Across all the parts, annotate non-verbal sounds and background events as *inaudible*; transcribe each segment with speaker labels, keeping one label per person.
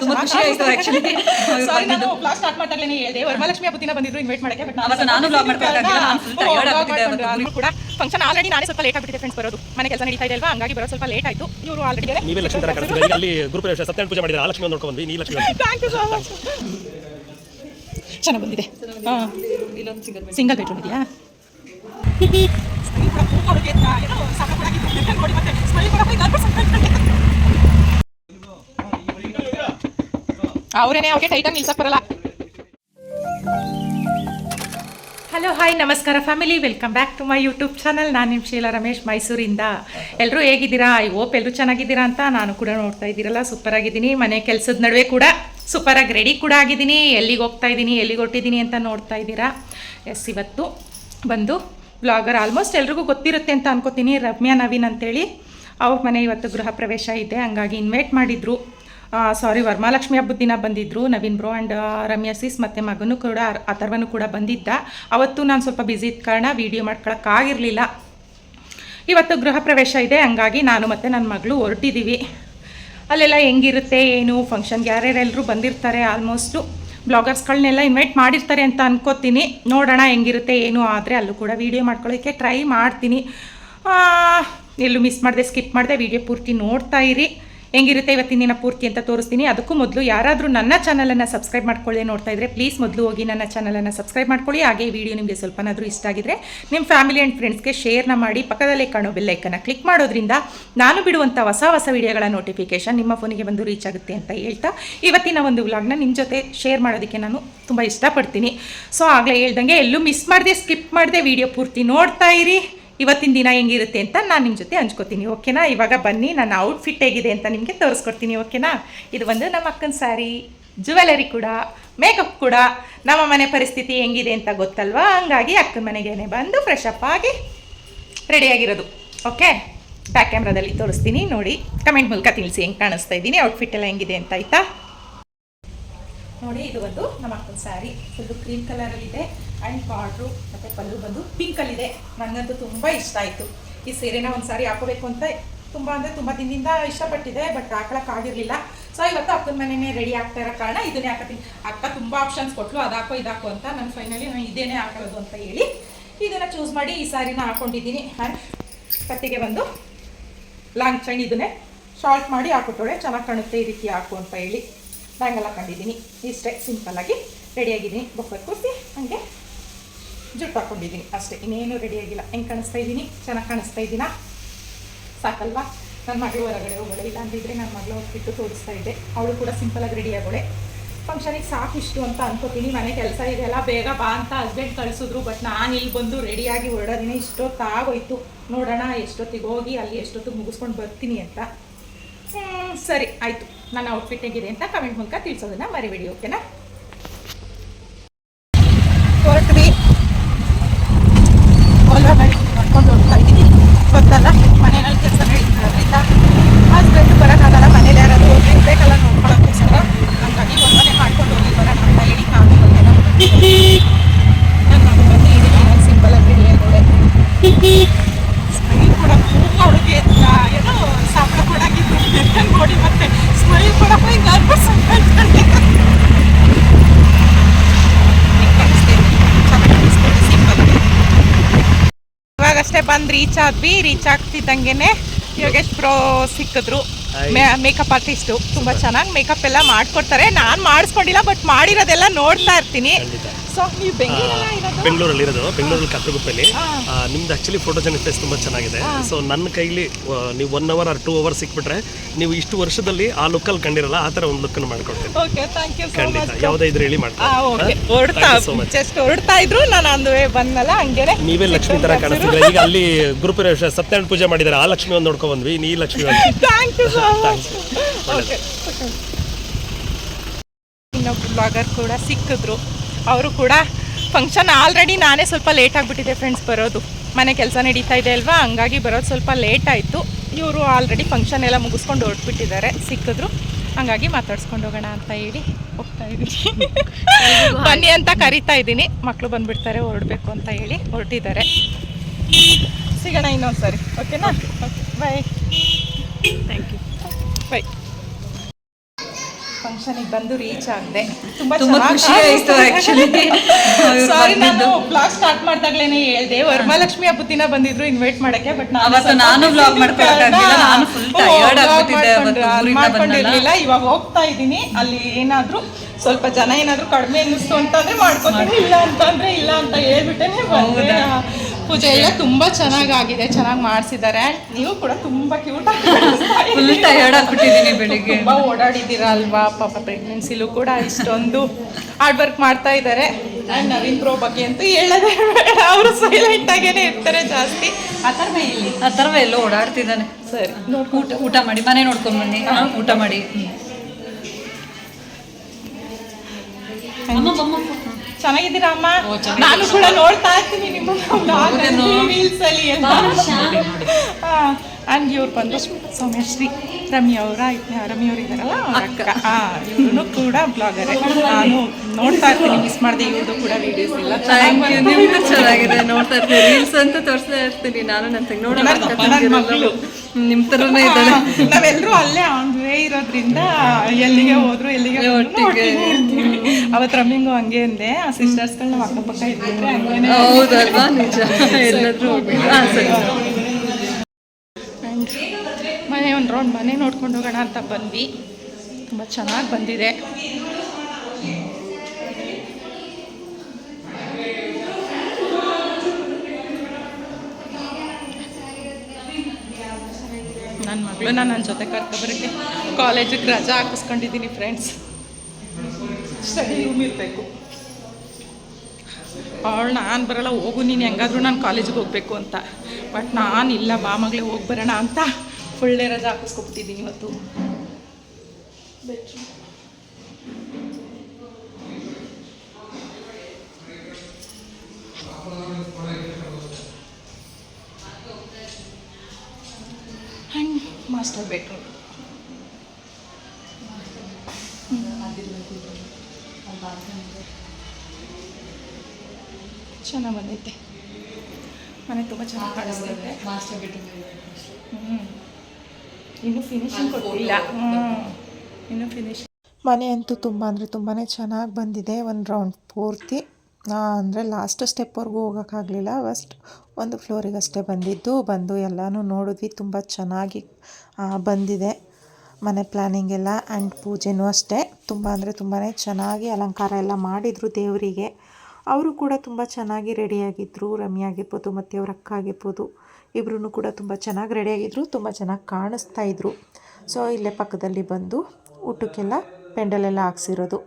Speaker 1: ತುಂಬಾ
Speaker 2: ಖುಷಿ ಆಯ್ತು. *laughs*
Speaker 1: ಸಾರಿ ನಾನು ಬ್ಲಾಗ್ ಸ್ಟಾರ್ಟ್ ಮಾಡ್ದಾಗ್ಲೇನೆ ಹೇಳಿದೆ. ವರಮಹಾಲಕ್ಷ್ಮಿ ಹಬ್ಬ ದಿನ ಬಂದಿದ್ರು ಇನ್ವೈಟ್ ಮಾಡಕ್ಕೆ ಬಟ್
Speaker 2: ಅವತ್ತು ನಾನು ಮಾಡ್ಕೊಳಕ್ಕಾಗಿಲ್ಲ, ನಾನು ಫುಲ್ ಅವತ್ತು.
Speaker 1: ಕೂಡ ಫಂಕ್ಷನ್ ಆಲ್ರೆಡಿ ನಾನೇ ಸ್ವಲ್ಪ ಲೇಟ್ ಆಗ್ಬಿಟ್ಟಿದೆ ಫ್ರೆಂಡ್ಸ್ ಬರೋದು. ಮನೆ ಕೆಲಸ ನಡೀತಾ ಇದೆ ಅಲ್ವಾ? ಹಂಗಾಗಿ ಬರೋದು ಸ್ವಲ್ಪ ಲೇಟ್ ಆಯ್ತು. ಇವರು ಆಲ್ರೆಡಿ
Speaker 3: ನೀವೇ ಲಕ್ಷ್ಮಿ ತರ ಅಲ್ಲಿ ಗುರುಪ್ರವೇಶ ಸತ್ಯನಾರಾಯಣ ಪೂಜೆ ಮಾಡಿದ್ರೆ ಆ ಲಕ್ಷ್ಮಿ ನೋಡ್ಕೊಂಡು ಬಂದ್ವಿ. ನೀ Lakshmi
Speaker 1: thank you so much ಚೆನ್ನಾಗಿ ಬಂದಿದೆ. ಸಿಂಗಲ್ ಬೆಡ್ರೂಮ್ ಇದೆಯಾ? ಅವರೇನೆ ಅವ್ರಿಗೆ ನಿಲ್ಸಕ್ ಬರಲ್ಲ. ಹಲೋ ಹಾಯ್ ನಮಸ್ಕಾರ family welcome back to my YouTube channel ನಾನು ನಿಮ್ಮ ಶೀಲಾ ರಮೇಶ್, ಮೈಸೂರಿಂದ. ಎಲ್ಲರೂ ಹೇಗಿದ್ದೀರಾ? ಐ ಓಪ್ ಎಲ್ಲರೂ ಚೆನ್ನಾಗಿದ್ದೀರಾ ಅಂತ ನಾನು ಕೂಡ ನೋಡ್ತಾ ಇದ್ದೀರಲ್ಲ. ಸೂಪರ್ ಆಗಿದ್ದೀನಿ. ಮನೆ ಕೆಲಸದ ನಡುವೆ ಕೂಡ ಸೂಪರಾಗಿ ರೆಡಿ ಕೂಡ ಆಗಿದ್ದೀನಿ. ಎಲ್ಲಿಗೆ ಹೋಗ್ತಾ ಇದ್ದೀನಿ, ಎಲ್ಲಿಗೆ ಹೊಟ್ಟಿದ್ದೀನಿ ಅಂತ ನೋಡ್ತಾ ಇದ್ದೀರಾ? ಎಸ್ ಇವತ್ತು ಬಂದು ಬ್ಲಾಗರ್ ಆಲ್ಮೋಸ್ಟ್ ಎಲ್ರಿಗೂ ಗೊತ್ತಿರುತ್ತೆ ಅಂತ ಅನ್ಕೋತೀನಿ. ರಮ್ಯಾ ನವೀನ್ ಅಂತೇಳಿ. ಅವ್ರ ಮನೆ ಇವತ್ತು ಗೃಹ ಪ್ರವೇಶ ಇದೆ. ಹಂಗಾಗಿ ಇನ್ವೈಟ್ ಮಾಡಿದರು. ಸಾರಿ ವರ್ಮಾಲಕ್ಷ್ಮಿ ಹಬ್ಬದ ದಿನ ಬಂದಿದ್ದರು Naveen bro and Ramya sis ಮತ್ತು ಮಗನೂ ಕೂಡ ಅಥರ್ವನು ಕೂಡ ಬಂದಿದ್ದ. ಅವತ್ತು ನಾನು ಸ್ವಲ್ಪ ಬ್ಯುಸಿ ಇದ್ದ ಕಾರಣ ವೀಡಿಯೋ ಮಾಡ್ಕೊಳಕ್ಕಾಗಿರಲಿಲ್ಲ. ಇವತ್ತು ಗೃಹ ಪ್ರವೇಶ ಇದೆ, ಹಂಗಾಗಿ ನಾನು ಮತ್ತು ನನ್ನ ಮಗಳು ಹೊರಟಿದ್ದೀವಿ ಅಲ್ಲೆಲ್ಲ ಹೆಂಗಿರುತ್ತೆ, ಏನು ಫಂಕ್ಷನ್ಗೆ ಯಾರ್ಯಾರೆಲ್ಲರೂ ಬಂದಿರ್ತಾರೆ ಆಲ್ಮೋಸ್ಟು ಬ್ಲಾಗರ್ಸ್ಗಳನ್ನೆಲ್ಲ ಇನ್ವೈಟ್ ಮಾಡಿರ್ತಾರೆ ಅಂತ ಅನ್ಕೋತೀನಿ. ನೋಡೋಣ ಹೆಂಗಿರುತ್ತೆ, ಏನು, ಆದರೆ ಅಲ್ಲೂ ಕೂಡ ವೀಡಿಯೋ ಮಾಡ್ಕೊಳ್ಳೋಕ್ಕೆ ಟ್ರೈ ಮಾಡ್ತೀನಿ. ಎಲ್ಲೂ ಮಿಸ್ ಮಾಡಿದೆ ಸ್ಕಿಪ್ ಮಾಡಿದೆ ವೀಡಿಯೋ ಪೂರ್ತಿ ನೋಡ್ತಾ ಇರಿ. ಹೆಂಗಿರುತ್ತೆ ಇವತ್ತಿನ ದಿನ ಪೂರ್ತಿ ಅಂತ ತೋರಿಸ್ತೀನಿ. ಅದಕ್ಕೂ ಮೊದಲು ಯಾರಾದರೂ ನನ್ನ ಚಾನಲನ್ನು ಸಬ್ಸ್ಕ್ರೈಬ್ ಮಾಡ್ಕೊಳ್ಳಿ ನೋಡ್ತಾ ಇದ್ರೆ ಪ್ಲೀಸ್ ಮೊದಲು ಹೋಗಿ ನನ್ನ ಚಾನಲನ್ನು ಸಬ್ಸ್ಕ್ರೈಬ್ ಮಾಡ್ಕೊಳ್ಳಿ. ಹಾಗೆ ಈ ವಿಡಿಯೋ ನಿಮಗೆ ಸ್ವಲ್ಪನಾದರೂ ಇಷ್ಟ ಆಗಿದ್ರೆ ನಿಮ್ಮ ಫ್ಯಾಮಿಲಿ ಆ್ಯಂಡ್ ಫ್ರೆಂಡ್ಸ್ಗೆ ಶೇರ್ನ ಮಾಡಿ ಪಕ್ಕದಲ್ಲೇ ಕಾಣೋ ಬೆಲ್ಲೈಕನ್ನು ಕ್ಲಿಕ್ ಮಾಡೋದ್ರಿಂದ ನಾನು ಬಿಡುವಂಥ ಹೊಸ ಹೊಸ ವಿಡಿಯೋಗಳ ನೋಟಿಫಿಕೇಶನ್ ನಿಮ್ಮ ಫೋನಿಗೆ ಬಂದು ರೀಚ್ ಆಗುತ್ತೆ ಅಂತ ಹೇಳ್ತಾ ಇವತ್ತಿನ ಒಂದು ವ್ಲಾಗ್ನ ನಿಮ್ಮ ಜೊತೆ ಶೇರ್ ಮಾಡೋದಕ್ಕೆ ನಾನು ತುಂಬ ಇಷ್ಟಪಡ್ತೀನಿ. ಸೊ ಆಗಲೇ ಹೇಳ್ದಂಗೆ ಎಲ್ಲೂ ಮಿಸ್ ಮಾಡಿದೆ ಸ್ಕಿಪ್ ಮಾಡಿದೆ ವಿಡಿಯೋ ಪೂರ್ತಿ ನೋಡ್ತಾ ಇರಿ. ಇವತ್ತಿನ ದಿನ ಹೆಂಗಿರುತ್ತೆ ಅಂತ ನಾನು ನಿಮ್ಮ ಜೊತೆ ಹಂಚ್ಕೋತೀನಿ, ಓಕೆನಾ? ಇವಾಗ ಬನ್ನಿ, ನನ್ನ ಔಟ್ಫಿಟ್ ಹೇಗಿದೆ ಅಂತ ನಿಮಗೆ ತೋರಿಸ್ಕೊಡ್ತೀನಿ, ಓಕೆನಾ? ಇದು ಬಂದು ನಮ್ಮ ಅಕ್ಕನ ಸ್ಯಾರಿ ಜುವೆಲರಿ ಕೂಡ ಮೇಕಪ್ ಕೂಡ. ನಮ್ಮ ಮನೆ ಪರಿಸ್ಥಿತಿ ಹೆಂಗಿದೆ ಅಂತ ಗೊತ್ತಲ್ವಾ? ಹಂಗಾಗಿ ಅಕ್ಕನ ಮನೆಗೇನೆ ಬಂದು ಫ್ರೆಶ್ ಅಪ್ ಆಗಿ ರೆಡಿಯಾಗಿರೋದು ಓಕೆ? ಬ್ಯಾಕ್ ಕ್ಯಾಮ್ರಾದಲ್ಲಿ ತೋರಿಸ್ತೀನಿ, ನೋಡಿ. ಕಮೆಂಟ್ ಮೂಲಕ ತಿಳಿಸಿ ಹೆಂಗೆ ಕಾಣಿಸ್ತಾ ಇದ್ದೀನಿ ಔಟ್ಫಿಟ್ ಎಲ್ಲ ಹೆಂಗಿದೆ ಅಂತ ಆಯ್ತಾ? ನೋಡಿ, ಇದು ಒಂದು ನಮ್ಮ ಅಕ್ಕನ ಸ್ಯಾರಿ ಫುಲ್ಲು ಕ್ರೀಮ್ ಕಲರಲ್ಲಿದೆ ಆ್ಯಂಡ್ ಬಾರ್ಡ್ರು ಮತ್ತು ಪಲ್ಲು ಬಂದು ಪಿಂಕಲ್ಲಿದೆ ನನಗಂತೂ ತುಂಬ ಇಷ್ಟ ಆಯಿತು. ಈ ಸೀರೆನ ಒಂದು ಸಾರಿ ಹಾಕೋಬೇಕು ಅಂತ ತುಂಬ ಅಂದರೆ ತುಂಬ ದಿನದಿಂದ ಇಷ್ಟಪಟ್ಟಿದೆ ಬಟ್ ಹಾಕೊಳಕ್ಕಾಗಿರಲಿಲ್ಲ ಸೊ ಇವತ್ತು ಅಕ್ಕನ ಮನೆಯೇ ರೆಡಿ ಆಗ್ತಾ ಇರೋ ಕಾರಣ ಇದನ್ನೇ ಹಾಕತ್ತೀನಿ. ಅಕ್ಕ ತುಂಬ ಆಪ್ಷನ್ಸ್ ಕೊಟ್ಲು, ಅದಾಕೋ ಇದಾಕೋ ಅಂತ. ನಾನು ಫೈನಲಿ ನಾನು ಇದೇನೇ ಹಾಕೊಳ್ಳೋದು ಅಂತ ಹೇಳಿ ಇದನ್ನು ಚೂಸ್ ಮಾಡಿ ಈ ಸಾರಿನ ಹಾಕೊಂಡಿದ್ದೀನಿ. ಕತ್ತಿಗೆ ಬಂದು ಲಾಂಗ್ ಚೈನ್ ಇದನ್ನೇ ಶಾರ್ಟ್ ಮಾಡಿ ಹಾಕೊಟ್ಟೋಳೆ ಚೆನ್ನಾಗಿ ಕಾಣುತ್ತೆ ಈ ರೀತಿ ಹಾಕು ಅಂತ ಹೇಳಿ. ಬ್ಯಾಂಗಲ್ ಹಾಕೊಂಡಿದ್ದೀನಿ. ಇಷ್ಟೇ ಸಿಂಪಲ್ಲಾಗಿ ರೆಡಿಯಾಗಿದ್ದೀನಿ ಬೊಫೆ ಕೂರಿಸಿ ಹಾಗೆ ಜುಟ್ಟು ಹಾಕ್ಕೊಂಡಿದ್ದೀನಿ ಅಷ್ಟೇ, ಇನ್ನೇನು ರೆಡಿಯಾಗಿಲ್ಲ ಹೆಂಗೆ ಕಾಣಿಸ್ತಾ ಇದ್ದೀನಿ? ಚೆನ್ನಾಗಿ ಕಾಣಿಸ್ತಾ ಇದ್ದೀನಾ? ಸಾಕಲ್ವಾ? ನನ್ನ ಮಗಳು ಹೊರಗಡೆ ಹೋಗೋಳೆ. ಇಲ್ಲ ಅಂದಿದ್ರೆ ನನ್ನ ಮಗಳು ಹೋಗ್ಬಿಟ್ಟು ತೋರಿಸ್ತಾ ಇದ್ದೆ ಅವಳು ಕೂಡ ಸಿಂಪಲಾಗಿ ರೆಡಿ ಆಗೋಳೆ. ಫಂಕ್ಷನಿಗೆ ಸಾಕಿಷ್ಟು ಅಂತ ಅನ್ಕೋತೀನಿ. ಮನೆ ಕೆಲಸ ಇದೆಲ್ಲ ಬೇಗ ಬಾ ಅಂತ ಹಸ್ಬೆಂಡ್ ಕಳಿಸಿದ್ರು ಬಟ್ ನಾನು ಇಲ್ಲಿ ಬಂದು ರೆಡಿಯಾಗಿ ಹೊರಡೋದಿನ ಇಷ್ಟೊತ್ತಾಗೋಯ್ತು. ನೋಡೋಣ, ಎಷ್ಟೊತ್ತಿಗೆ ಹೋಗಿ, ಅಲ್ಲಿ ಎಷ್ಟೊತ್ತಿಗೆ ಮುಗಿಸ್ಕೊಂಡು ಬರ್ತೀನಿ ಅಂತ. ಸರಿ ಆಯಿತು. ನನ್ನ ಔಟ್ಫಿಟ್ ಹೇಗಿದೆ ಅಂತ ಕಮೆಂಟ್ ಮೂಲಕ ತಿಳಿಸೋದನ್ನ ಮರಿಬೇಡಿ ಓಕೆನಾ ಹೊರಟ್ವಿ ಓಲಾ ಗಾಡಿ ಮಾಡ್ಕೊಂಡು ಹೋಗ್ತಾ ಇದ್ದೀನಿ ಗೊತ್ತಲ್ಲ ಮನೆಯಲ್ಲಿ ಕೆಲಸ ನಡೀತಿರೋದ್ರಿಂದ ಹಸ್ಬೆಂಡ್ ಬರೋಕ್ಕಾಗಲ್ಲ ಮನೇಲಿ ಯಾರಾದರೂ ಹೋಗಿ ಬೇಕಲ್ಲ ನೋಡ್ಕೊಳ್ಳೋಕ್ಕೋಸ್ಕರ ಹಾಗಾಗಿ ಒಂದು ಮನೆ ಮಾಡ್ಕೊಂಡು ಹೋಗಿ ಬರೋಣ ಅಂತ ಹೇಳಿ ನಾನು ಬಂದೆ ನನ್ನ ಮಗಳು ಬಂದು ಇದೀನಿ ಸಿಂಪಲ್ ಆಗಿ ರೆಡಿ ಆಗೋಳೆ ಸ್ಮೈಲ್ ಕೂಡ ಅವಳಿಗೆ ಏನೋ ಸಾಂಬಳ ಕೊಡಾಗಿದ್ದು ನೋಡಿ ಮತ್ತೆ ಸ್ಮೈಲ್ ಕೂಡ ಹೋಗಿ ಬಂದು ರೀಚ್ ಆದ್ವಿ ರೀಚ್ ಆಗ್ತಿದ್ದಂಗೆನೆ ಯೋಗೇಶ್ ಪ್ರೋ ಸಿಕ್ಕಿದ್ರು. ಮೇಕಪ್ ಆರ್ಟಿಸ್ಟು ತುಂಬ ಚೆನ್ನಾಗಿ ಮೇಕಪ್ ಎಲ್ಲ ಮಾಡ್ಕೊಡ್ತಾರೆ. ನಾನು ಮಾಡಿಸ್ಕೊಂಡಿಲ್ಲ ಬಟ್ ಮಾಡಿರೋದೆಲ್ಲ ನೋಡ್ತಾ ಇರ್ತೀನಿ. ಸೊ ನೀವು ಬೆಂಗಳೂರಲ್ಲ ಇರೋದು?
Speaker 3: ಬೆಂಗಳೂರಲ್ಲಿ ಇರೋದು. ಆ, ನಿಮ್ದು ಆಕ್ಚುಲಿ ಫೋಟೋಜೆನಿಕ್ ಫೇಸ್ ತುಂಬಾ ಚೆನ್ನಾಗಿದೆ. ಸೊ ನನ್ನ ಕೈಲಿ ಆ, ನೀವು one hour or two hour ಸಿಕ್ಬಿಟ್ರೆ ನೀವು ಇಷ್ಟು ವರ್ಷದಲ್ಲಿ ಆ ಲುಕ್ಕಲ್ಲಿ ಕಂಡಿರಲ್ಲ ಆ ಥರ ಒಂದು ಲುಕ್ ಮಾಡ್ಕೊಡ್ತೀನಿ.
Speaker 1: ಓಕೆ ಥ್ಯಾಂಕ್ ಯು ಸೊ
Speaker 3: ಖಂಡಿತ.
Speaker 1: ಮಚ್
Speaker 3: ಯಾವುದೇ ಇದ್ರೆ ಹೇಳಿ
Speaker 1: ಆ, ಓಕೆ
Speaker 3: ಮಾಡ್ತೀನಿ
Speaker 1: ಹೊರಡ್ತಾ
Speaker 3: so
Speaker 1: ಜಸ್ಟ್ ಹೊರಡ್ತಾ ಇದ್ರು ನಾನು ಅಂದು ಬಂದಲ್ಲ ಹಂಗೇನೆ
Speaker 3: ನೀವೇ ಲಕ್ಷ್ಮಿ ತರ ಕಾಣಿಸ್ತಿದ್ರೆ ಈಗ ಅಲ್ಲಿ ಗುರುಪ್ರವೇಶ ಸತ್ಯನಾರಾಯಣ ಪೂಜೆ ಮಾಡಿದ್ದಾರೆ. ಆ ಲಕ್ಷ್ಮಿ ಒಂದು ನೋಡ್ಕೊಂಡ್ ಬಂದ್ವಿ ನೀ ಲಕ್ಷ್ಮಿ ಒಂದು.
Speaker 1: Thank you so much okay ಇನ್ನೊಬ್ಬ ಬ್ಲಾಗರ್ ಕೂಡ ಸಿಕ್ಕಿದ್ರು. ಅವರು ಕೂಡ ಫಂಕ್ಷನ್ ಆಲ್ರೆಡಿ ನಾನೇ ಸ್ವಲ್ಪ ಲೇಟ್ ಆಗಿಬಿಟ್ಟಿದೆ ಫ್ರೆಂಡ್ಸ್ ಬರೋದು. ಮನೆ ಕೆಲಸ ನಡೀತಾ ಇದೆ ಅಲ್ವಾ? ಹಂಗಾಗಿ ಬರೋದು ಸ್ವಲ್ಪ ಲೇಟ್ ಆಯಿತು. ಇವರು ಆಲ್ರೆಡಿ ಫಂಕ್ಷನ್ ಎಲ್ಲ ಮುಗಿಸ್ಕೊಂಡು ಹೊರಟ್ಬಿಟ್ಟಿದ್ದಾರೆ. ಸಿಕ್ಕಿದ್ರು. ಹಂಗಾಗಿ ಮಾತಾಡ್ಸ್ಕೊಂಡು ಹೋಗೋಣ ಅಂತ ಹೇಳಿ ಹೋಗ್ತಾ ಇದ್ದೀನಿ. ಬನ್ನಿ ಅಂತ ಕರಿತಾ ಇದ್ದೀನಿ. ಮಕ್ಕಳು ಬಂದುಬಿಡ್ತಾರೆ ಹೊರಡಬೇಕು ಅಂತ ಹೇಳಿ ಹೊರಟಿದ್ದಾರೆ. ಸಿಗೋಣ ಇನ್ನೊಂದು ಸರಿ ಓಕೆನಾ okay bye
Speaker 2: thank you
Speaker 1: bye ಫಂಕ್ಷನಿಗೆ ಬಂದು ರೀಚ್ ಆಗಿದೆ. ತುಂಬಾ
Speaker 2: ಖುಷಿ ಆಯ್ತು.
Speaker 1: ಸಾರಿ *laughs* ನಾನು ಬ್ಲಾಗ್ ಸ್ಟಾರ್ಟ್ ಮಾಡ್ದಾಗ್ಲೇನೆ ಹೇಳ್ದೆ. ವರಮಹಾಲಕ್ಷ್ಮಿ ಹಬ್ಬದ ದಿನ ಬಂದಿದ್ರು ಇನ್ವೈಟ್ ಮಾಡಕ್ಕೆ ಬಟ್
Speaker 2: ಅವತ್ತು ನಾನು ಬ್ಲಾಗ್ ಮಾಡ್ಕೊಳಕ್ಕಾಗ್ಲಿಲ್ಲ, ನಾನು ಫುಲ್ ಟೈರ್ಡ್ ಆಗ್ಬಿಟ್ಟಿದ್ದೆ
Speaker 1: ಮಾಡ್ಕೊಂಡಿರ್ಲಿಲ್ಲ. ಇವಾಗ ಹೋಗ್ತಾ ಇದ್ದೀನಿ. ಅಲ್ಲಿ ಏನಾದ್ರೂ ಸ್ವಲ್ಪ ಜನ ಏನಾದ್ರೂ ಕಡಿಮೆ ಅನ್ನಿಸ್ತು ಅಂತಂದ್ರೆ ಮಾಡ್ಕೊತೀನಿ. ಇಲ್ಲ ಅಂತಂದ್ರೆ ಇಲ್ಲ ಅಂತ ಹೇಳ್ಬಿಟ್ಟೆ ಪೂಜೆ ಎಲ್ಲ ತುಂಬಾ ಚೆನ್ನಾಗಾಗಿದೆ ಚೆನ್ನಾಗಿ ಮಾಡಿಸಿದ್ದಾರೆ. ನೀವು ಕೂಡ ತುಂಬಾ ಕ್ಯೂಟ್
Speaker 2: ಫುಲ್ ಟಯರ್ಡ್ ಆಗ್ಬಿಟ್ಟಿದ್ದೀನಿ ಬೆಳಿಗ್ಗೆ
Speaker 1: ತುಂಬಾ ಓಡಾಡಿದ್ದೀರಾ ಅಲ್ವಾ ಪಾಪ ಪ್ರೆಗ್ನೆನ್ಸಿಲೂ ಕೂಡ ಇಷ್ಟೊಂದು ಹಾರ್ಡ್ ವರ್ಕ್ ಮಾಡ್ತಾ ಇದ್ದಾರೆ. ಆ್ಯಂಡ್ ನವೀನ್ ಪ್ರೋ ಬಗ್ಗೆ ಅಂತೂ ಹೇಳೋದೇ ಬೇಡ. ಅವರು ಸೈಲೆಂಟ್ ಆಗೇನೆ ಇರ್ತಾರೆ ಜಾಸ್ತಿ. ಆ ಥರ ಇಲ್ಲಿ
Speaker 2: ಆ ಥರ ಎಲ್ಲೋ ಓಡಾಡ್ತಿದ್ದಾನೆ.
Speaker 1: ಸರಿ.
Speaker 2: ಊಟ ಊಟ ಮಾಡಿ ಮನೆ ನೋಡ್ಕೊಂಡ್ ಬನ್ನಿ. ಊಟ ಮಾಡಿ.
Speaker 1: ಚೆನ್ನಾಗಿದ್ದೀರಾ ಅಮ್ಮ? ನಾನು ಕೂಡ ನೋಡ್ತಾ ಇರ್ತೀನಿ ನಿಮ್ಮ ರೀಲ್ಸ್ ಅಲ್ಲಿ ಆ್ಯಂಡ್ ಇವ್ರು ಬಂದು ಸೌಮ್ಯಶ್ರೀ ರಮ್ಯ ಅವರ ರಮ್ಯ ಅವ್ರು ಇದಾರಲ್ಲ ಅವ್ರ ಅಕ್ಕ. ಇವ್ರು ಕೂಡ ಬ್ಲಾಗರೇ ನಾನು ನೋಡ್ತಾ ಇರ್ತೀನಿ ಮಿಸ್ ಮಾಡಿದೆ ಇವ್ರದ್ದು ಕೂಡ ವೀಡಿಯೋಸ್ ಎಲ್ಲ.
Speaker 4: ನಿಮ್ದು ಚೆನ್ನಾಗಿದೆ. ನೋಡ್ತಾ ಇರ್ತೀನಿ. ರೀಲ್ಸ್ ಅಂತ ತೋರಿಸ್ತಾ ಇರ್ತೀನಿ. ನಾನು ನನ್ನ ತಂಗಿ ನೋಡೋಣ ನಿಮ್ಮ ಥರನೇ ಇದ್ದಾಳೆ.
Speaker 1: ನಾವೆಲ್ಲರೂ ಅಲ್ಲೇ ಆನ್ ವೇ ಇರೋದ್ರಿಂದ ಎಲ್ಲಿಗೆ ಹೋದ್ರು ಎಲ್ಲಿಗೆ ಅವತ್ ರಮ್ಮಿಂಗು ಹಂಗೆ ಅಂದೆ ಆ ಸಿಸ್ಟರ್ಸ್ಗಳು ನಮ್ಮ ಅಕ್ಕಪಕ್ಕ ಹಂಗೇನೆ
Speaker 4: ಹೌದಲ್ವಾ? ನಿಜ. ಎಲ್ಲಾದ್ರೂ
Speaker 1: ಮನೆ ಒಂದು ರೌಂಡ್ ಮನೆ ನೋಡ್ಕೊಂಡು ಹೋಗೋಣ ಅಂತ ಬಂದ್ವಿ. ತುಂಬ ಚೆನ್ನಾಗಿ ಬಂದಿದೆ. ನನ್ನ ಮಗಳು ನಾನು ನನ್ನ ಜೊತೆ ಕರ್ಕೊಬರಕ್ಕೆ ಕಾಲೇಜಿಗೆ ರಜಾ ಹಾಕಿಸ್ಕೊಂಡಿದ್ದೀನಿ ಫ್ರೆಂಡ್ಸ್ ಸ್ಟಡಿ ರೂಮ್ ಇರಬೇಕು. ಅವಳು ನಾನು ಬರೋಲ್ಲ, ಹೋಗು ನೀನು ಹೆಂಗಾದ್ರೂ ನಾನು ಕಾಲೇಜಿಗೆ ಹೋಗಬೇಕು ಅಂತ. ಬಟ್ ನಾನು ಇಲ್ಲ, ಬಾ ಮಗಳೇ, ಹೋಗಿ ಬರೋಣ ಅಂತ ಫುಲ್ ಡೇ ರಜಾ ಹಾಕಿಸ್ಕೊಬಿಟ್ಟಿದ್ದೀನಿ ಇವತ್ತು. ಆ್ಯಂಡ್ ಮಾಸ್ಟರ್ ಬೆಡ್ರೂಮ್ ಚೆನ್ನಾಗಿ ಬಂದೈತೆ. ಮನೆ ತುಂಬ ಚೆನ್ನಾಗಿ ಕಾಣಿಸ್ತೈತೆ ಹ್ಞೂ ಇನ್ನು ಫಿನಿಶಿಂಗ್ ಕೊಟ್ಟಿಲ್ಲ. ಹ್ಞೂ ಇನ್ನೂ ಫಿನಿಶ್
Speaker 5: ಮನೆ ಅಂತೂ ತುಂಬ ಅಂದರೆ ತುಂಬಾ ಚೆನ್ನಾಗಿ ಬಂದಿದೆ. ಒಂದು ರೌಂಡ್ ಪೂರ್ತಿ. ಅಂದರೆ ಲಾಸ್ಟ್ ಸ್ಟೆಪ್ವರೆಗೂ ಹೋಗೋಕ್ಕಾಗಲಿಲ್ಲ ಫಸ್ಟ್ ಒಂದು ಫ್ಲೋರಿಗಷ್ಟೇ ಬಂದಿದ್ದು. ಬಂದು ಎಲ್ಲನೂ ನೋಡಿದ್ವಿ. ತುಂಬ ಚೆನ್ನಾಗಿ ಬಂದಿದೆ ಮನೆ ಪ್ಲ್ಯಾನಿಂಗ್ ಎಲ್ಲ ಆ್ಯಂಡ್ ಪೂಜೆನೂ ಅಷ್ಟೇ. ತುಂಬ ಅಂದರೆ ತುಂಬಾ ಚೆನ್ನಾಗಿ ಅಲಂಕಾರ ಎಲ್ಲ ಮಾಡಿದರು ದೇವರಿಗೆ. ಅವರು ಕೂಡ ತುಂಬ ಚೆನ್ನಾಗಿ ರೆಡಿಯಾಗಿದ್ದರು ರಮ್ಯ ಆಗಿರ್ಬೋದು, ಮತ್ತು ಅವ್ರ ಅಕ್ಕ ಆಗಿರ್ಬೋದು ಇಬ್ಬರೂ ಕೂಡ ತುಂಬ ಚೆನ್ನಾಗಿ ರೆಡಿಯಾಗಿದ್ದರು ತುಂಬ ಚೆನ್ನಾಗಿ ಕಾಣಿಸ್ತಾ ಇದ್ರು. ಸೊ ಇಲ್ಲೇ ಪಕ್ಕದಲ್ಲಿ ಬಂದು ಊಟಕ್ಕೆಲ್ಲ ಪೆಂಡಲೆಲ್ಲ ಹಾಕ್ಸಿರೋದು.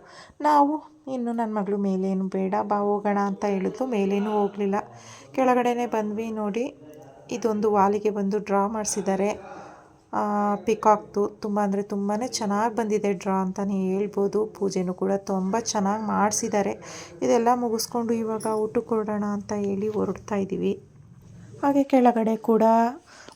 Speaker 5: ನಾವು ಇನ್ನು ನನ್ನ ಮಗಳು ಮೇಲೇನು ಬೇಡ, ಬಾ ಹೋಗೋಣ ಅಂತ ಹೇಳಿದ್ಲು, ಮೇಲೇನೂ ಹೋಗಲಿಲ್ಲ. ಕೆಳಗಡೆನೇ ಬಂದ್ವಿ ನೋಡಿ, ಇದೊಂದು ವಾಲಿಗೆ ಬಂದು ಡ್ರಾ ಮಾಡಿಸಿದ್ದಾರೆ. ಪಿಕಾಕ್ದು ತುಂಬ ಅಂದರೆ ತುಂಬಾ ಚೆನ್ನಾಗಿ ಬಂದಿದೆ ಡ್ರಾ ಅಂತಲೇ ಹೇಳ್ಬೋದು. ಪೂಜೆನೂ ಕೂಡ ತುಂಬ ಚೆನ್ನಾಗಿ ಮಾಡಿಸಿದ್ದಾರೆ. ಇದೆಲ್ಲ ಮುಗಿಸ್ಕೊಂಡು ಇವಾಗ ಊಟಕ್ಕೆ ಹೊರಡೋಣ ಅಂತ ಹೇಳಿ ಹೊರಡ್ತಾ ಇದ್ದೀವಿ ಹಾಗೆ ಕೆಳಗಡೆ ಕೂಡ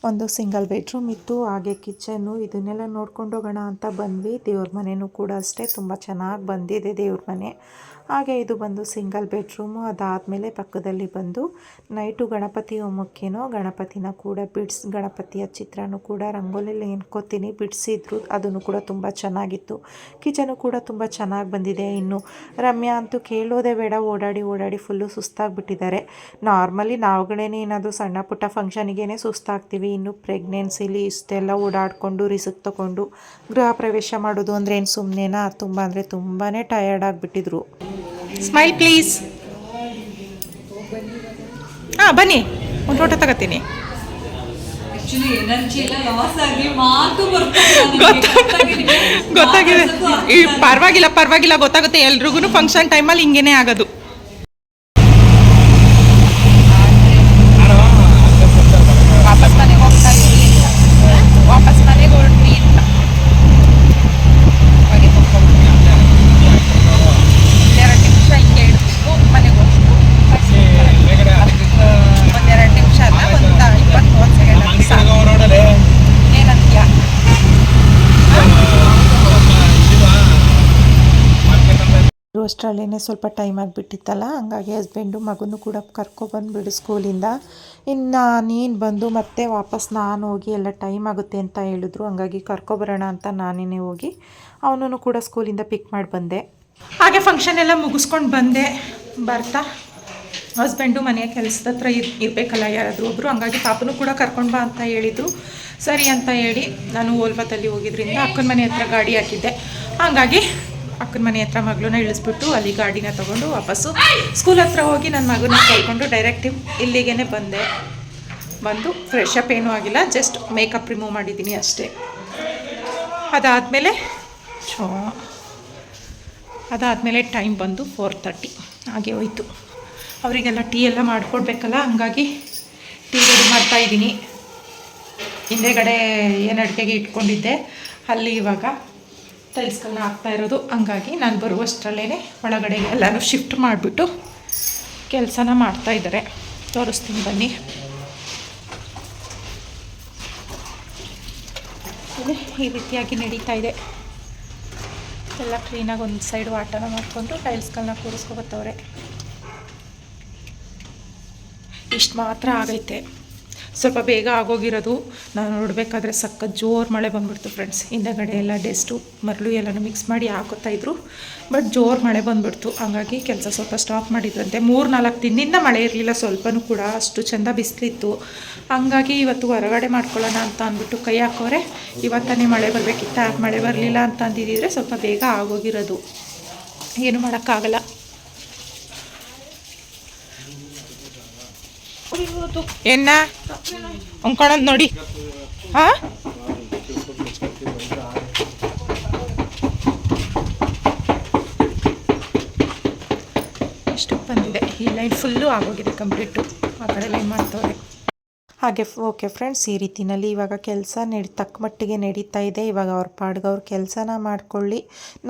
Speaker 5: ಒಂದು ಸಿಂಗಲ್ ಬೆಡ್ರೂಮ್ ಇತ್ತು, ಹಾಗೆ ಕಿಚನ್ನು ಇದನ್ನೆಲ್ಲ ನೋಡ್ಕೊಂಡು ಹೋಗೋಣ ಅಂತ ಬಂದ್ವಿ. ದೇವ್ರ ಮನೆಯೂ ಕೂಡ ಅಷ್ಟೇ, ತುಂಬ ಚೆನ್ನಾಗಿ ಬಂದಿದೆ ದೇವ್ರ ಮನೆ. ಹಾಗೆ ಇದು ಬಂದು ಸಿಂಗಲ್ ಬೆಡ್ರೂಮು ಅದಾದಮೇಲೆ ಪಕ್ಕದಲ್ಲಿ ಬಂದು ನೈಟು ಗಣಪತಿ ಹೋಮಕ್ಕೇನೋ, ಗಣಪತಿನ ಕೂಡ ಬಿಡ್ಸ್, ಗಣಪತಿಯ ಚಿತ್ರನೂ ಕೂಡ ರಂಗೋಲಿಯಲ್ಲಿ ಎನ್ಕೋತೀನಿ ಬಿಡಿಸಿದ್ರು, ಅದನ್ನು ಕೂಡ ತುಂಬ ಚೆನ್ನಾಗಿತ್ತು. ಕಿಚನು ಕೂಡ ತುಂಬ ಚೆನ್ನಾಗಿ ಬಂದಿದೆ. ಇನ್ನು ರಮ್ಯಾ ಅಂತೂ ಕೇಳೋದೇ ಬೇಡ, ಓಡಾಡಿ ಓಡಾಡಿ ಫುಲ್ಲು ಸುಸ್ತಾಗಿಬಿಟ್ಟಿದ್ದಾರೆ. ನಾರ್ಮಲಿ ನಾವುಗಳೇನೇ ಏನಾದರೂ ಸಣ್ಣ ಪುಟ್ಟ ಫಂಕ್ಷನಿಗೇನೆ ಸುಸ್ತಾಗ್ತೀವಿ. ಇನ್ನು ಪ್ರೆಗ್ನೆನ್ಸಿಲಿ ಇಷ್ಟೆಲ್ಲ ಓಡಾಡಿಕೊಂಡು ರಿಸ್ಕ್ ತಗೊಂಡು ಗೃಹ ಪ್ರವೇಶ ಮಾಡೋದು ಅಂದರೆ ಏನು ಸುಮ್ಮನೆನಾ ತುಂಬ ಅಂದರೆ ತುಂಬಾ ಟಯರ್ಡ್ ಆಗಿಬಿಟ್ಟಿದ್ರು.
Speaker 1: ಸ್ಮೈಲ್ ಪ್ಲೀಸ್ ಹಾಂ ಬನ್ನಿ. ಒಂದು ಫೋಟೋ ತಗೋತೀನಿ. ಗೊತ್ತಾಗಿದೆ. ಈ ಪರವಾಗಿಲ್ಲ ಪರವಾಗಿಲ್ಲ ಗೊತ್ತಾಗುತ್ತೆ. ಎಲ್ರಿಗೂ ಫಂಕ್ಷನ್ ಟೈಮಲ್ಲಿ ಹಿಂಗೇನೆ ಆಗೋದು.
Speaker 5: ಅಷ್ಟರಲ್ಲೇ ಸ್ವಲ್ಪ ಟೈಮ್ ಆಗಿಬಿಟ್ಟಿತ್ತಲ್ಲ, ಹಂಗಾಗಿ ಹಸ್ಬೆಂಡು ಮಗನೂ ಕೂಡ ಕರ್ಕೊಬಂದುಬಿಡು ಸ್ಕೂಲಿಂದ ಇನ್ನು ನೀನು ಬಂದು ಮತ್ತೆ ವಾಪಸ್ ನಾನು ಹೋಗಿ ಎಲ್ಲ ಟೈಮ್ ಆಗುತ್ತೆ ಅಂತ ಹೇಳಿದ್ರು, ಹಂಗಾಗಿ ಕರ್ಕೊಬರೋಣ ಅಂತ ನಾನೇ ಹೋಗಿ ಅವನೂ ಕೂಡ ಸ್ಕೂಲಿಂದ ಪಿಕ್ ಮಾಡಿ ಬಂದೆ.
Speaker 1: ಹಾಗೆ ಫಂಕ್ಷನ್ ಎಲ್ಲ ಮುಗಿಸ್ಕೊಂಡು ಬಂದೆ. ಬರ್ತಾ. ಹಸ್ಬೆಂಡು ಮನೆಯ ಕೆಲಸದ ಹತ್ರ ಇರ್, ಇರಬೇಕಲ್ಲ ಯಾರಾದರೂ ಒಬ್ಬರು ಹಂಗಾಗಿ ಪಾಪನೂ ಕೂಡ ಕರ್ಕೊಂಡು ಬಾ ಅಂತ ಹೇಳಿದರು. ಸರಿ ಅಂತ ಹೇಳಿ ನಾನು ಓಲ್ವದಲ್ಲಿ ಹೋಗಿದ್ರಿಂದ ಅಕ್ಕನ ಮನೆ ಹತ್ರ ಗಾಡಿ ಹಾಕಿದ್ದೆ. ಹಾಗಾಗಿ ಅಕ್ಕನ ಮನೆ ಹತ್ರ ಮಗಳನ್ನ ಇಳಿಸ್ಬಿಟ್ಟು ಅಲ್ಲಿ ಗಾಡಿನ ತೊಗೊಂಡು ವಾಪಸ್ಸು ಸ್ಕೂಲ್ ಹತ್ರ ಹೋಗಿ ನನ್ನ ಮಗನ ಕರ್ಕೊಂಡು ಡೈರೆಕ್ಟ್ ಇಲ್ಲಿಗೇ ಬಂದೆ. ಬಂದು ಫ್ರೆಶ್ ಅಪ್ ಏನೂ ಆಗಿಲ್ಲ ಜಸ್ಟ್ ಮೇಕಪ್ ರಿಮೂವ್ ಮಾಡಿದ್ದೀನಿ ಅಷ್ಟೇ. ಅದಾದಮೇಲೆ ಶೋ ಅದಾದಮೇಲೆ ಟೈಮ್ ಬಂದು ಫೋರ್ ತರ್ಟಿ ಹಾಗೆ ಹೋಯಿತು. ಅವರಿಗೆಲ್ಲ ಟೀ ಎಲ್ಲ ಮಾಡಿಕೊಡ್ಬೇಕಲ್ಲ, ಹಂಗಾಗಿ ಟೀ ರೆಡಿ ಮಾಡ್ತಾಯಿದ್ದೀನಿ ಹಿಂದೆಗಡೆ ಏನು ಅಡುಗೆಗೆ ಇಟ್ಕೊಂಡಿದ್ದೆ, ಅಲ್ಲಿ ಇವಾಗ ಟೈಲ್ಸ್ಗಳನ್ನ ಹಾಕ್ತಾ ಇರೋದು. ಹಂಗಾಗಿ ನಾನು ಬರುವಷ್ಟರಲ್ಲೇ ಒಳಗಡೆ ಎಲ್ಲನೂ ಶಿಫ್ಟ್ ಮಾಡಿಬಿಟ್ಟು ಕೆಲಸನ ಮಾಡ್ತಾ ಇದ್ದಾರೆ. ತೋರಿಸ್ತೀನಿ ಬನ್ನಿ. ಈ ರೀತಿಯಾಗಿ ನಡೀತಾ ಇದೆ. ಎಲ್ಲ ಕ್ಲೀನಾಗಿ ಒಂದು ಸೈಡ್ ವಾಟನ ಮಾಡಿಕೊಂಡು ಟೈಲ್ಸ್ಗಳನ್ನ ಕೂರಿಸ್ಕೊಬತ್ತವ್ರೆ. ಇಷ್ಟು ಮಾತ್ರ ಆಗೈತೆ. ಸ್ವಲ್ಪ ಬೇಗ ಆಗೋಗಿರೋದು. ನಾನು ನೋಡಬೇಕಾದ್ರೆ ಸಖತ್ ಜೋರು ಮಳೆ ಬಂದುಬಿಡ್ತು ಫ್ರೆಂಡ್ಸ್ ಹಿಂದೆಗಡೆ ಎಲ್ಲ ಡೆಸ್ಟು ಮರಳು ಎಲ್ಲನೂ ಮಿಕ್ಸ್ ಮಾಡಿ ಹಾಕೋತಾ ಇದ್ರು. ಬಟ್ ಜೋರು ಮಳೆ ಬಂದುಬಿಡ್ತು. ಹಂಗಾಗಿ ಕೆಲಸ ಸ್ವಲ್ಪ ಸ್ಟಾಪ್ ಮಾಡಿದ್ರಂತೆ. ಮೂರು ನಾಲ್ಕು ದಿನದಿಂದ ಮಳೆ ಇರಲಿಲ್ಲ. ಸ್ವಲ್ಪನೂ ಕೂಡ ಅಷ್ಟು ಚೆಂದ ಬಿಸಿಲಿತ್ತು. ಹಾಗಾಗಿ ಇವತ್ತು ಹೊರಗಡೆ ಮಾಡ್ಕೊಳ್ಳೋಣ ಅಂತ ಅಂದ್ಬಿಟ್ಟು ಕೈ ಹಾಕೋರೆ. ಇವತ್ತನೇ ಮಳೆ ಬರಬೇಕಿತ್ತ. ಮಳೆ ಬರಲಿಲ್ಲ ಅಂತ ಅಂದಿದ್ದಿದ್ರೆ ಸ್ವಲ್ಪ ಬೇಗ ಆಗೋಗಿರೋದು. ಏನು ಮಾಡೋಕ್ಕಾಗಲ್ಲ. ಏನ? ಅಂದ್ಕೊಳೋದು ನೋಡಿ. ಹಾ? ಇಷ್ಟು ಬಂದಿದೆ? ಈ ಲೈನ್ ಫುಲ್ಲು ಆಗೋಗಿದೆ ಕಂಪ್ಲೀಟು. ಆ ಕಡೆ ಲೈನ್ ಮಾಡ್ತವ್ರೆ?
Speaker 5: ಹಾಗೆ ಓಕೆ ಫ್ರೆಂಡ್ಸ್ ಈ ರೀತಿಯಲ್ಲಿ ಇವಾಗ ಕೆಲಸ ನಡಿ, ತಕ್ಕ ಮಟ್ಟಿಗೆ ನಡೀತಾ ಇದೆ. ಇವಾಗ ಅವ್ರ ಪಾಡ್ಗೆ ಅವ್ರ ಕೆಲಸನ ಮಾಡ್ಕೊಳ್ಳಿ.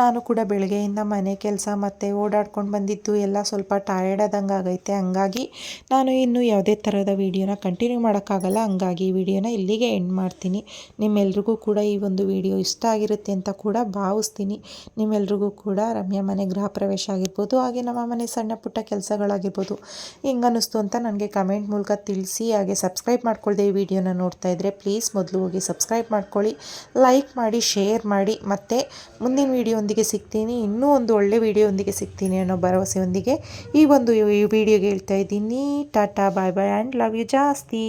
Speaker 5: ನಾನು ಕೂಡ ಬೆಳಗ್ಗೆಯಿಂದ ಮನೆ ಕೆಲಸ ಮತ್ತು ಓಡಾಡ್ಕೊಂಡು ಬಂದಿದ್ದು ಎಲ್ಲ ಸ್ವಲ್ಪ ಟಯರ್ಡ್ ಆದಂಗೆ ಆಗೈತೆ. ಹಂಗಾಗಿ ನಾನು ಇನ್ನೂ ಯಾವುದೇ ಥರದ ವೀಡಿಯೋನ ಕಂಟಿನ್ಯೂ ಮಾಡೋಕ್ಕಾಗಲ್ಲ. ಹಂಗಾಗಿ ಈ ವಿಡಿಯೋನ ಇಲ್ಲಿಗೆ ಎಂಡ್ ಮಾಡ್ತೀನಿ. ನಿಮ್ಮೆಲ್ರಿಗೂ ಕೂಡ ಈ ಒಂದು ವಿಡಿಯೋ ಇಷ್ಟ ಆಗಿರುತ್ತೆ ಅಂತ ಕೂಡ ಭಾವಿಸ್ತೀನಿ. ನಿಮ್ಮೆಲ್ರಿಗೂ ಕೂಡ ರಮ್ಯಾ ಮನೆ ಗೃಹ ಪ್ರವೇಶ ಆಗಿರ್ಬೋದು, ಹಾಗೆ ನಮ್ಮ ಮನೆ ಸಣ್ಣ ಪುಟ್ಟ ಕೆಲಸಗಳಾಗಿರ್ಬೋದು. ಹಿಂಗೆ ಅನ್ನಿಸ್ತು ಅಂತ ನನಗೆ ಕಮೆಂಟ್ ಮೂಲಕ ತಿಳಿಸಿ, ಹಾಗೆ ಸಬ್ಸ್ಕ್ರೈಬ್ ಮಾಡ್ಕೊಳ್ದೆ ಈ ವಿಡಿಯೋನ ನೋಡ್ತಾ ಇದ್ದರೆ ಪ್ಲೀಸ್ ಮೊದಲು ಹೋಗಿ ಸಬ್ಸ್ಕ್ರೈಬ್ ಮಾಡ್ಕೊಳ್ಳಿ ಲೈಕ್ ಮಾಡಿ ಶೇರ್ ಮಾಡಿ. ಮತ್ತು ಮುಂದಿನ ವಿಡಿಯೋಂದಿಗೆ ಸಿಗ್ತೀನಿ, ಇನ್ನೂ ಒಂದು ಒಳ್ಳೆ ವಿಡಿಯೋಂದಿಗೆ ಸಿಗ್ತೀನಿ ಅನ್ನೋ ಭರವಸೆಯೊಂದಿಗೆ ಈ ಒಂದು ವಿಡಿಯೋಗೆ ಹೇಳ್ತಾ ಇದ್ದೀನಿ. Tata bye bye and love you ಜಾಸ್ತಿ.